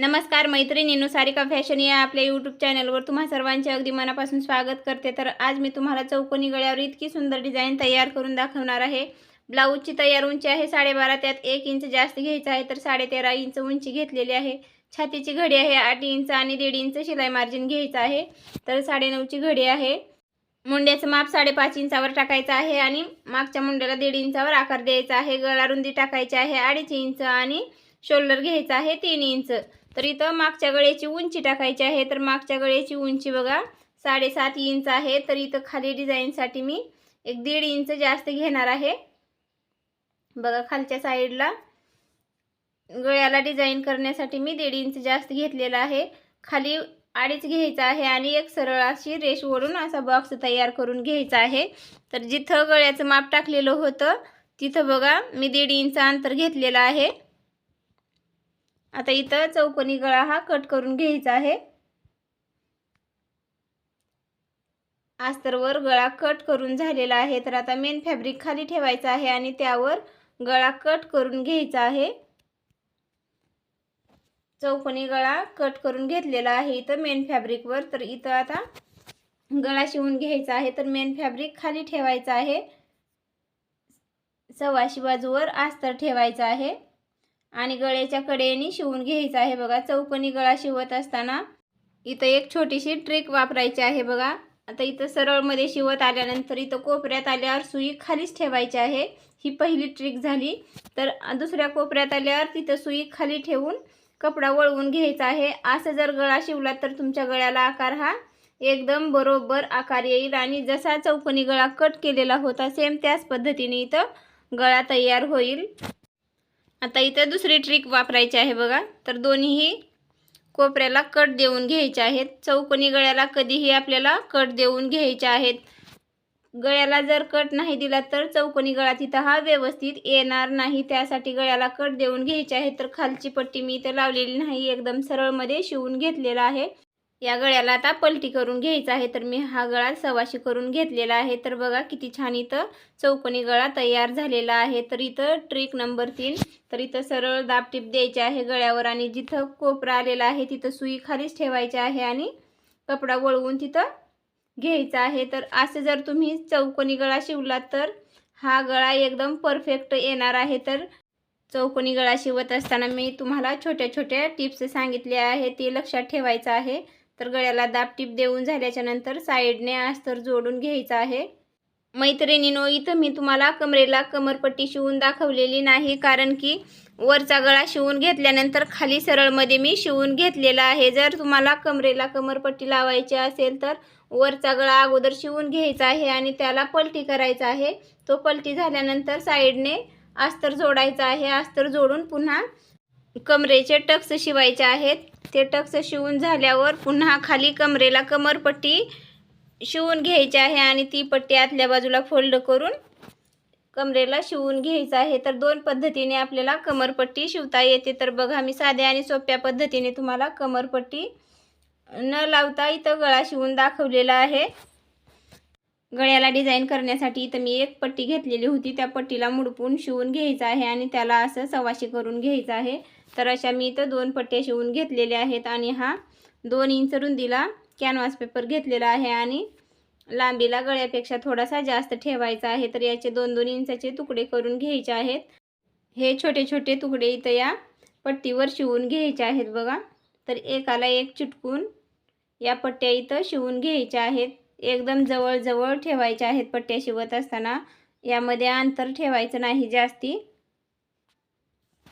नमस्कार मैत्रिणींनो सारिका फॅशन या आपल्या यूट्यूब चॅनलवर तुम्हा सर्वांचे अगदी मनापासून स्वागत करते. तर आज मी तुम्हाला चौकोनी गळ्यावर इतकी सुंदर डिझाईन तयार करून दाखवणार आहे. ब्लाऊजची तयार उंची आहे साडेबारा त्यात एक इंच जास्त घ्यायचं आहे तर साडेतेरा इंच उंची घेतलेली आहे. छातीची घडी आहे आठ इंच आणि दीड इंच शिलाई मार्जिन घ्यायचं आहे. तर साडेनऊची घडी आहे. मुंड्याचं माप साडेपाच इंचावर टाकायचं आहे आणि मागच्या मुंड्याला दीड इंचावर आकार द्यायचा आहे. गळा रुंदी टाकायची आहे अडीच इंच आणि शोल्डर घ्यायचं आहे तीन इंच. तर इथं मागच्या गळ्याची उंची टाकायची आहे. तर मागच्या गळ्याची उंची बघा साडेसात इंच आहे. तर इथं खाली डिझाईनसाठी मी एक दीड इंच जास्त घेणार आहे. बघा खालच्या साईडला गळ्याला डिझाईन करण्यासाठी मी दीड इंच जास्त घेतलेला आहे. खाली अडीच घ्यायचा आहे आणि एक सरळ अशी रेश ओढून असा बॉक्स तयार करून घ्यायचा आहे. तर जिथं गळ्याचं माप टाकलेलं होतं तिथं बघा मी दीड इंच अंतर घेतलेलं आहे. आता इथं चौकोनी गळा हा कट करून घ्यायचा आहे. अस्तरवर गळा कट करून झालेला आहे. तर आता मेन फॅब्रिक खाली ठेवायचा आहे आणि त्यावर गळा कट करून घ्यायचा आहे. चौकोनी गळा कट करून घेतलेला आहे इथं मेन फॅब्रिकवर तर इथं आता गळा शिवून घ्यायचा आहे. तर मेन फॅब्रिक खाली ठेवायचा आहे. सव्वाशी बाजूवर अस्तर ठेवायचा आहे. आणि गळ्याच्या कडेने शिवून घ्यायचं आहे बघा. चौकोनी गळा शिवत असताना इथं एक छोटीशी ट्रिक वापरायची आहे बघा. आता इथं सरळमध्ये शिवत आल्यानंतर इथं कोपऱ्यात आल्यावर सुई खालीच ठेवायची आहे. ही पहिली ट्रिक झाली. तर दुसऱ्या कोपऱ्यात आल्यावर तिथं सुई खाली ठेवून कपडा वळवून घ्यायचा आहे. असं जर गळा शिवला तर तुमच्या गळ्याला आकार हा एकदम बरोबर आकार येईल आणि जसा चौकोनी गळा कट केलेला होता सेम त्याच पद्धतीने इथं गळा तयार होईल. आता इथं दुसरी ट्रिक वापरायची आहे बघा. तर दोन्हीही कोपऱ्याला कट देऊन घ्यायचे आहेत. चौकोनी गळ्याला कधीही आपल्याला कट देऊन घ्यायचे आहेत. गळ्याला जर कट नाही दिला तर चौकोनी गळा तिथं हा व्यवस्थित येणार नाही. त्यासाठी गळ्याला कट देऊन घ्यायचे आहे तर खालची पट्टी मी इथं लावलेली नाही. एकदम सरळमध्ये शिवून घेतलेला आहे. या गळ्याला आता पलटी करून घ्यायचा आहे. तर मी हा गळा सवाशी करून घेतलेला आहे. तर बघा किती छान इथं चौकोनी गळा तयार झालेला आहे. तर इथं ट्रिक नंबर तीन. तर इथं सरळ दाबटीप द्यायची आहे गळ्यावर आणि जिथं कोपरा आलेला आहे तिथं सुई खालीच ठेवायची आहे आणि कपडा वळवून तिथं घ्यायचा आहे. तर असं जर तुम्ही चौकोनी गळा शिवलात तर हा गळा एकदम परफेक्ट येणार आहे. तर चौकोनी गळा शिवत असताना मी तुम्हाला छोट्या छोट्या टिप्स सांगितल्या आहे ते लक्षात ठेवायचं आहे. तर गळ्याला दाबटीप देऊन झाल्याच्यानंतर साईडने अस्तर जोडून घ्यायचं आहे. मैत्रिणीनो इथं मी तुम्हाला कमरेला कमरपट्टी शिवून दाखवलेली नाही कारण की वरचा गळा शिवून घेतल्यानंतर खाली सरळमध्ये मी शिवून घेतलेला आहे. जर तुम्हाला कमरेला कमरपट्टी लावायची असेल तर वरचा गळा अगोदर शिवून घ्यायचा आहे आणि त्याला पलटी करायचा आहे. तो पलटी झाल्यानंतर साईडने अस्तर जोडायचा आहे. अस्तर जोडून पुन्हा कमरेचे टक्स शिवायचे आहेत ते टक्स शिवून झाल्यावर पुन्हा खाली कमरेला कमरपट्टी शिवून घ्यायची आहे आणि ती पट्टी आतल्या बाजूला फोल्ड करून कमरेला शिवून घ्यायचं आहे. तर दोन पद्धतीने आपल्याला कमरपट्टी शिवता येते. तर बघा मी साध्या आणि सोप्या पद्धतीने तुम्हाला कमरपट्टी न लावता इथं गळा शिवून दाखवलेला आहे. गळ्याला डिझाईन करण्यासाठी इथं मी एक पट्टी घेतलेली होती. त्या पट्टीला मुडपून शिवून घ्यायचं आहे आणि त्याला असं सवाशी करून घ्यायचं आहे. तर अशा मी इथं दोन पट्ट्या शिवून घेतलेल्या आहेत आणि हा दोन इंच रुंदीला कॅनव्हास पेपर घेतलेला आहे आणि लांबीला गळ्यापेक्षा थोडासा जास्त ठेवायचा आहे. तर याचे दोन दोन इंचाचे तुकडे करून घ्यायचे आहेत. हे छोटे छोटे तुकडे इथं या पट्टीवर शिवून घ्यायचे आहेत बघा. तर एकाला एक चिटकून या पट्ट्या इथं शिवून घ्यायच्या आहेत. एकदम जवळजवळ ठेवायच्या आहेत पट्ट्या शिवत असताना. यामध्ये अंतर ठेवायचं नाही जास्ती.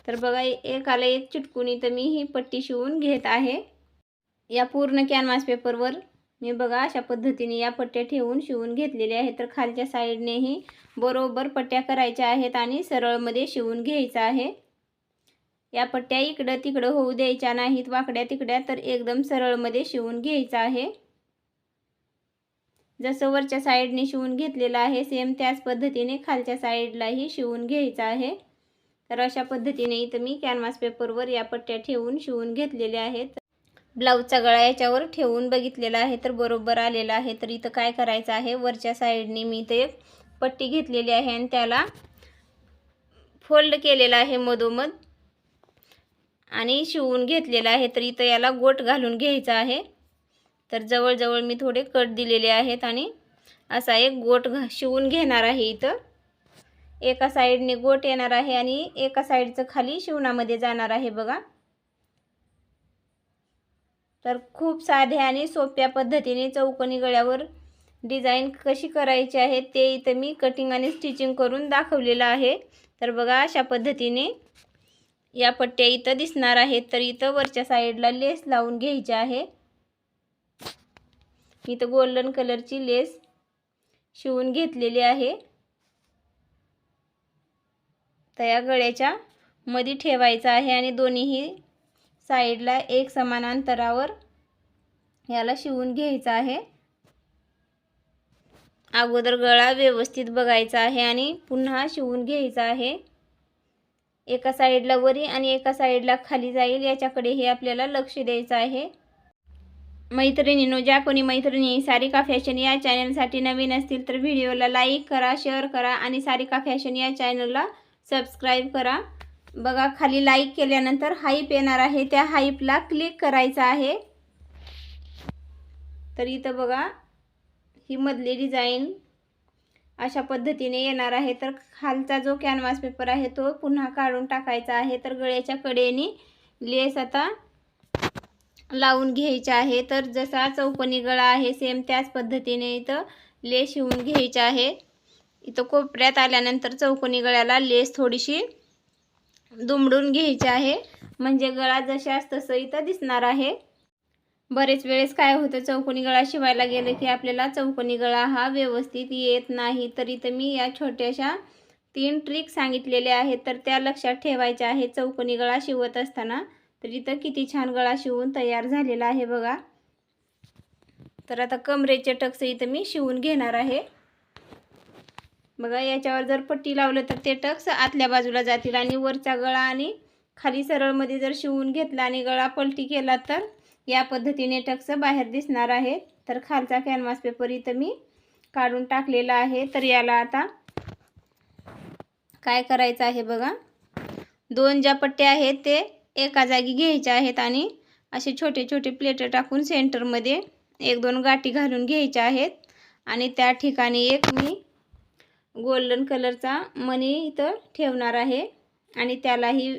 तर बघा एकाला एक चुटकुनी तर मी ही पट्टी शिवून घेत आहे. या पूर्ण कॅनव्हास पेपरवर मी बघा अशा पद्धतीने या पट्ट्या ठेवून शिवून घेतलेल्या आहेत. तर खालच्या साईडनेही बरोबर पट्ट्या करायच्या आहेत आणि सरळमध्ये शिवून घ्यायचं आहे. या पट्ट्या इकडं तिकडं होऊ द्यायच्या नाहीत वाकड्या तिकड्या तर एकदम सरळमध्ये शिवून घ्यायचं आहे. जसं वरच्या साईडने शिवून घेतलेलं आहे सेम त्याच पद्धतीने खालच्या साईडलाही शिवून घ्यायचं आहे. तर अशा पद्धतीने इथं मी कॅनव्हास पेपरवर या पट्ट्या ठेवून शिवून घेतलेल्या आहेत. ब्लाऊजचा गळा याच्यावर ठेवून बघितलेला आहे तर बरोबर आलेला आहे. तर इथं काय करायचं आहे? वरच्या साईडने मी इथं एक पट्टी घेतलेली आहे आणि त्याला फोल्ड केलेला आहे मधोमध आणि शिवून घेतलेला आहे. तर इथं याला गोट घालून घ्यायचा आहे. तर जवळजवळ मी थोडे कट दिलेले आहेत आणि असा एक गोट घ शिवून घेणार आहे इथं. एका साईडने गोट येणार आहे आणि एका साईडचं खाली शिवणामध्ये जाणार आहे बघा. तर खूप साध्या आणि सोप्या पद्धतीने चौकोनी गळ्यावर डिझाईन कशी करायची आहे ते इथं मी कटिंग आणि स्टिचिंग करून दाखवलेलं आहे. तर बघा अशा पद्धतीने या पट्ट्या इथं दिसणार आहेत. तर इथं वरच्या साईडला लेस लावून घ्यायची आहे. इथं गोल्डन कलरची लेस शिवून घेतलेली आहे. तर या गळ्याच्या मध्ये ठेवायचं आहे आणि दोन्हीही साईडला एक समान अंतरावर याला शिवून घ्यायचं आहे. अगोदर गळा व्यवस्थित बघायचा आहे आणि पुन्हा शिवून घ्यायचा आहे. एका साईडला वरी आणि एका साईडला खाली जाईल याच्याकडे हे आपल्याला लक्ष द्यायचं आहे. मैत्रिणीनो ज्या कोणी मैत्रिणी सारिका फॅशन या चॅनलसाठी नवीन असतील तर व्हिडिओला लाईक करा शेअर करा आणि सारिका फॅशन या चॅनलला सबस्क्राईब करा. बघा खाली लाईक केल्यानंतर हाईप येणार आहे. त्या हाईपला क्लिक करायचं आहे. तर इथं बघा ही मधली डिझाईन अशा पद्धतीने येणार आहे. तर खालचा जो कॅनव्हास पेपर आहे तो पुन्हा काढून टाकायचा आहे. तर गळ्याच्या कडेने लेस आता लावून घ्यायचा आहे. तर जसा चौकोनी गळा आहे सेम त्याच पद्धतीने इथं लेस शिवून घ्यायचा आहे. इथं कोपऱ्यात आल्यानंतर चौकोनी गळ्याला लेस थोडीशी दुमडून घ्यायची आहे. म्हणजे गळा जशास तसं इथं दिसणार आहे. बरेच वेळेस काय होतं चौकोनी गळा शिवायला गेलं की आपल्याला चौकोनी गळा हा व्यवस्थित येत नाही. तर इथं मी या छोट्याशा तीन ट्रिक सांगितलेल्या आहेत. तर त्या लक्षात ठेवायच्या आहेत. चौकोनी गळा शिवत असताना तर इथं किती छान गळा शिवून तयार झालेला आहे बघा. तर आता कमरेचे टक्स इथं मी शिवून घेणार आहे. बघा याच्यावर जर पट्टी लावलं तर ते टक्स आतल्या बाजूला जातील आणि वरचा गळा आणि खाली सरळमध्ये जर शिवून घेतला आणि गळा पलटी केला तर या पद्धतीने टक्स बाहेर दिसणार आहे. तर खालचा कॅनव्हास पेपर इथं मी काढून टाकलेला आहे. तर याला आता काय करायचं आहे बघा? दोन ज्या पट्ट्या आहेत ते एका जागी घ्यायच्या आहेत आणि असे छोटे छोटे प्लेट टाकून सेंटरमध्ये एक दोन गाठी घालून घ्यायच्या आहेत. आणि त्या ठिकाणी एक मी गोल्डन कलरचा मनी इथं ठेवणार आहे. आणि त्यालाही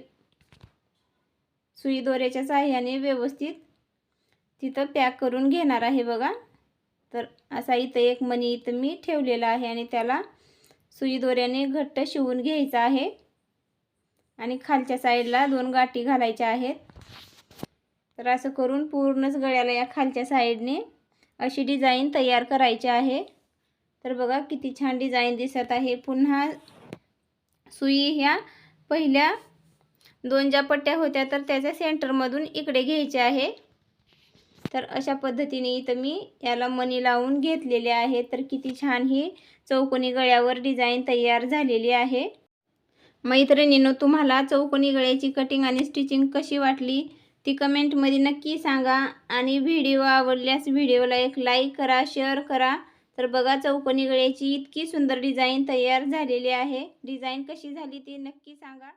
सुई दोऱ्याच्या साह्याने व्यवस्थित तिथं पॅक करून घेणार आहे बघा. तर असा इथं एक मनी इथं मी ठेवलेला आहे आणि त्याला सुई दोऱ्याने घट्ट शिवून घ्यायचा आहे. आणि खालच्या साईडला दोन गाठी घालायच्या आहेत. तर असं करून पूर्णच गळ्याला या खालच्या साईडने अशी डिझाईन तयार करायची आहे. तर बघा किती छान डिझाईन दिसत आहे. पुन्हा सुई ह्या पहिल्या दोन ज्या पट्ट्या होत्या तर त्याच्या सेंटरमधून इकडे घ्यायचे आहे. तर अशा पद्धतीने इथं मी याला मनी लावून घेतलेले आहे. तर किती छान ही चौकोनी गळ्यावर डिझाईन तयार झालेली आहे. मैत्रिणीनो तुम्हाला चौकोनी गळ्याची कटिंग आणि स्टिचिंग कशी वाटली ती कमेंटमध्ये नक्की सांगा. आणि व्हिडिओ आवडल्यास व्हिडिओला एक लाईक करा शेअर करा. तर बघा चौकोनी गळ्याची इतकी सुंदर डिझाईन तयार झालेली आहे. डिझाईन कशी झाली ती नक्की सांगा.